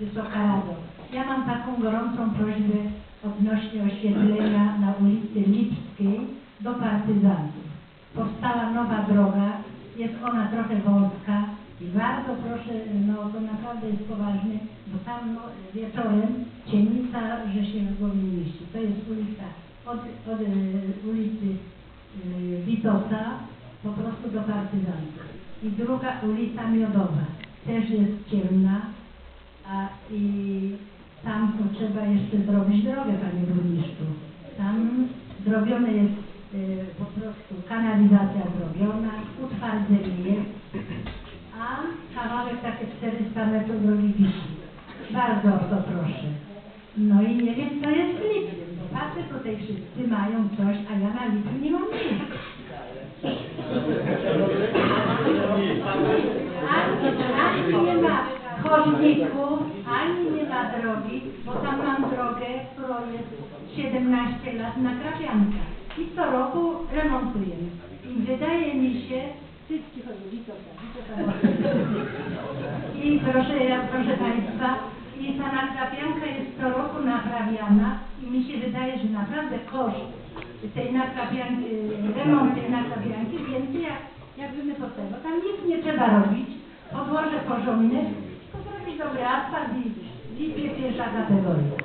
Wysoka Rado. Ja mam taką gorącą prośbę odnośnie oświetlenia na ulicy Lipskiej do partyzantów. Powstała nowa droga, jest ona trochę wąska i bardzo proszę, no to naprawdę jest poważne, bo tam no, wieczorem ciemnica, że się w głowie mieści. To jest ulica od, od e, ulicy e, Witosa po prostu do partyzantów. I druga ulica Miodowa też jest ciemna, a i tam to trzeba jeszcze zrobić drogę, panie burmistrzu. Tam zrobione jest y, po prostu kanalizacja zrobiona, utwardzenie jest, a kawałek takie 400 metrów drogi wisi. Bardzo o to proszę. No i nie wiem, co jest bo patrzę tutaj wszyscy mają coś, a ja na Lipie nie mam nic. Ani, ani nie ma chodników, ani nie ma drogi, bo tam mam drogę, którą jest 17 lat na Krapianka. I co roku remontujemy. I wydaje mi się, wszystkich chodzi, to I proszę, proszę Państwa, i ta nakrapianka jest co roku naprawiana i mi się wydaje, że naprawdę koszt tej nakrapianki, remont tej nakrapianki więcej jak, jak bym po tego. Tam nic nie trzeba robić, podłoże porządne, tylko zrobić dobry asfalt i lipie pierwsza kategoria.